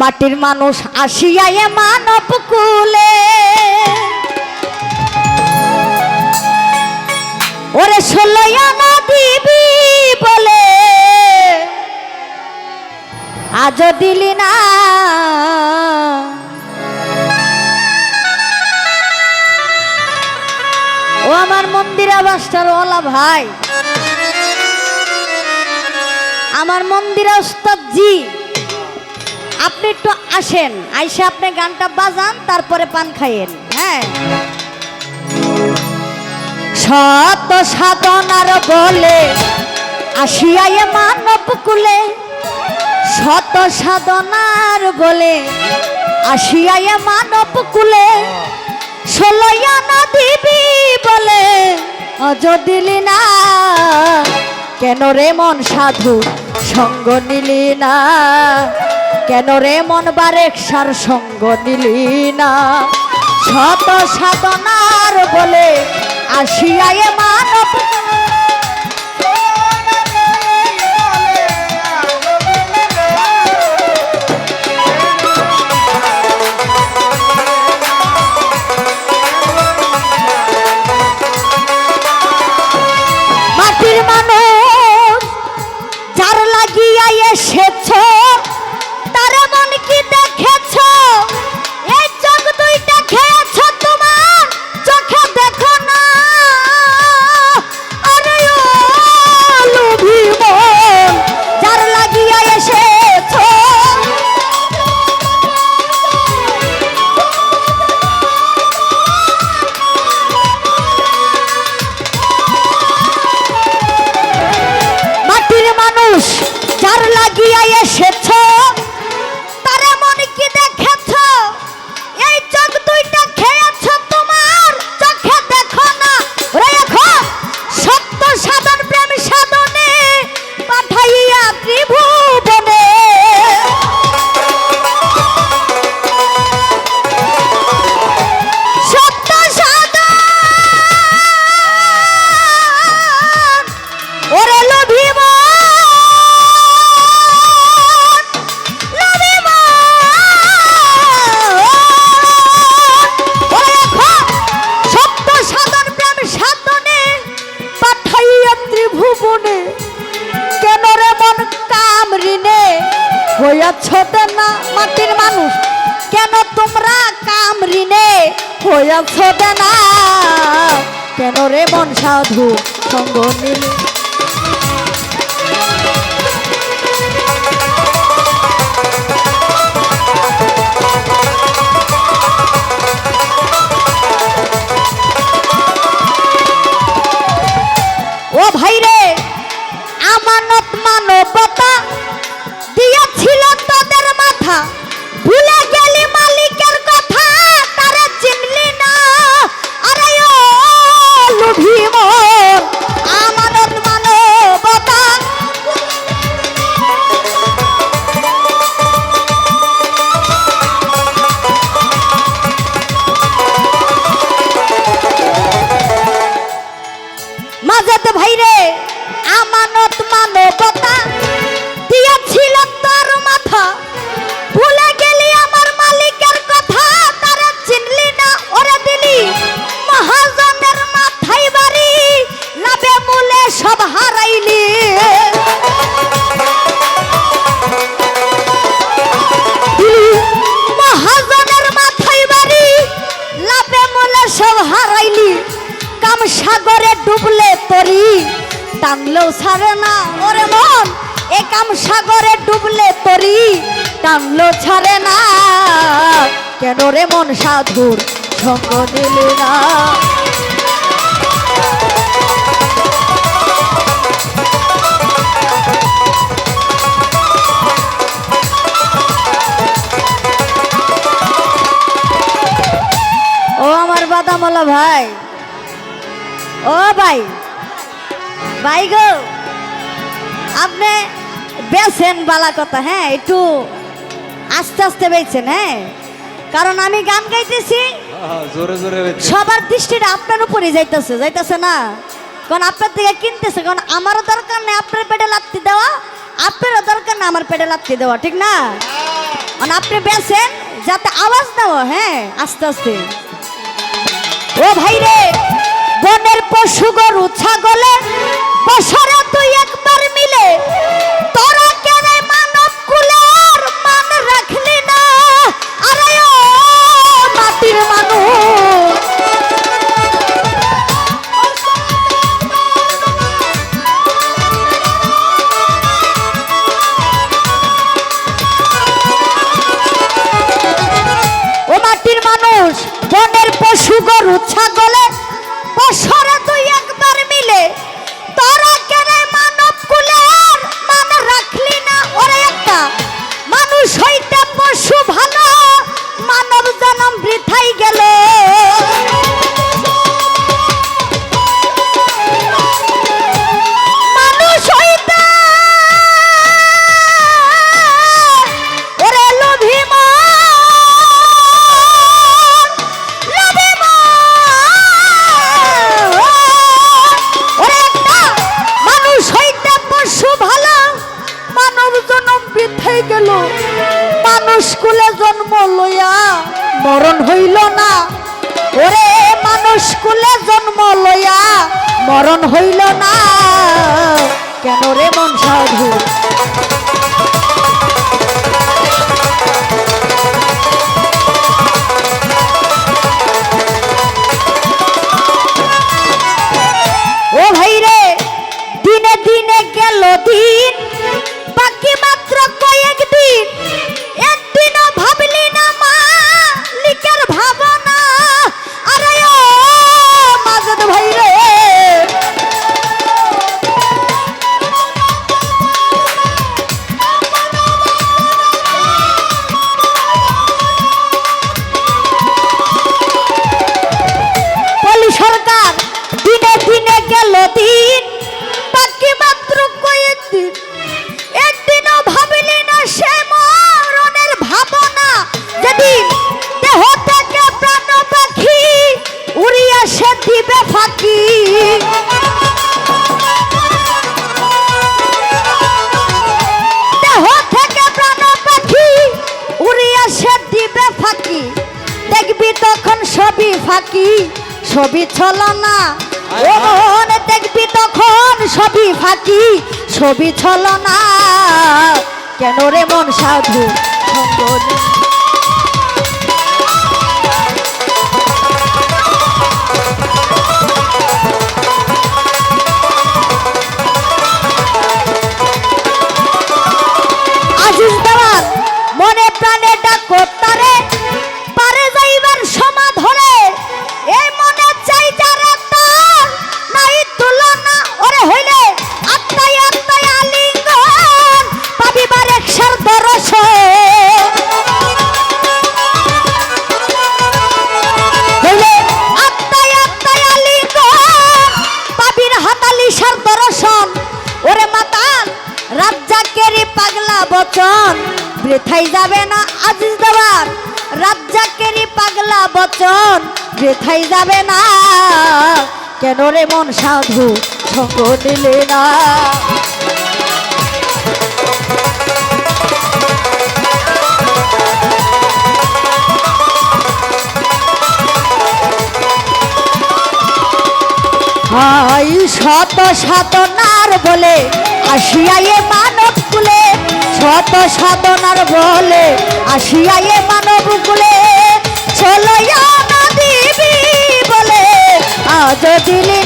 মাটির মানুষ আসিয়ায় মানব কুলে। ওরে ষোলয়ানা দিবি বলে, আজও দিলি না। ও আমার মন্দির আবাসটার ওলা ভাই। আমার মন্দিরে ওস্তাদ জি আপনি একটু আসেন, আইসে আপনি গানটা বাজান, তারপরে পান খাইয়েন হ্যাঁ? সত সাধনার বলে আসিয়ায় মানব কুলে শত সাধনার বলে আসিয়ায় মানব কুলে ষোলয়ানা দিবি বলে, অজ দিলি না। কেন রে মন সাধু সঙ্গ নিলি না? কেন রে মন বারেক সার সঙ্গ নিলি না? শত সাধনার বলে আসিয়ায় মানব মাটির মানুষ, যার লাগিয়া এসেছ ত্রিভুবনে কেন রে মন কামরিনে হইয়াছ না মাটির মানুষ। কেন তোমরা কামরিনে হইয়াছ না। কেন রে মন সাধু সঙ্গ নিলে টানলেও ছাড়ে না। ওরে মন, এ কাম সাগরে ডুবলে তরি, টানলেও ছাড়ে না। কেন রে মন সাধুর সঙ্গ না? ও আমার বাদামলা ভাই ভাই গো আপনি বেছেন বালা কথা হ্যাঁ একটু আস্তে আস্তে বেছেন হ্যাঁ? কারণ আমি গান গাইতেছি জোরে জোরে সবার দৃষ্টিটা আপনার উপরে যাইতেছে যাইতেছে না? কারণ আপনার থেকে কিনতেছে কারণ আমারও দরকার নেই আপনার পেটে লাত্তি দেওয়া আপনারও দরকার না আমার পেটে লাত্তি দেওয়া ঠিক না? আর আপনি বেছেন যাতে আওয়াজ দাও হ্যাঁ আস্তে আস্তে। ও ভাই রে! বনের পশু গরু ছাগলে বছরে তুই একবার মিলে। তোরা বৃথাই গেল। মানুষ কুলে জন্ম লইয়া মরণ হইল না। ওরে, মানুষ কুলে জন্ম লইয়া মরণ হইল না। কেন রে মন সাধু দিনে, বাকি মাত্র কয়েকদিন। একদিনও ভাবিলি না সে মরণের ভাবনা। যেদিন দেহ থেকে প্রাণ পাখি উড়িয়া সে দিবে ফাঁকি। দেহ থেকে প্রাণ পাখি উড়িয়া সে দিবে ফাঁকি। দেখবি তখন সবই ফাঁকি ছবি ছলনা। মন দেখবি তখন সবই ফাঁকি ছবি ছলনা। কেন রে মন সাধু? সঙ্গ যাবে না আজিজ দেওয়ার রাজ্জাকেরই পাগলা বচন বৃথাই যাবে না। কেন রে মন সাধু সঙ্গ নিলে না? হাই শত সাধনার বলে আসিয়ায়ে মানব কুলে। শত সাধনার বলে আসিয়াই মানব কুলে চলো না দিবি বলে আজ দিলি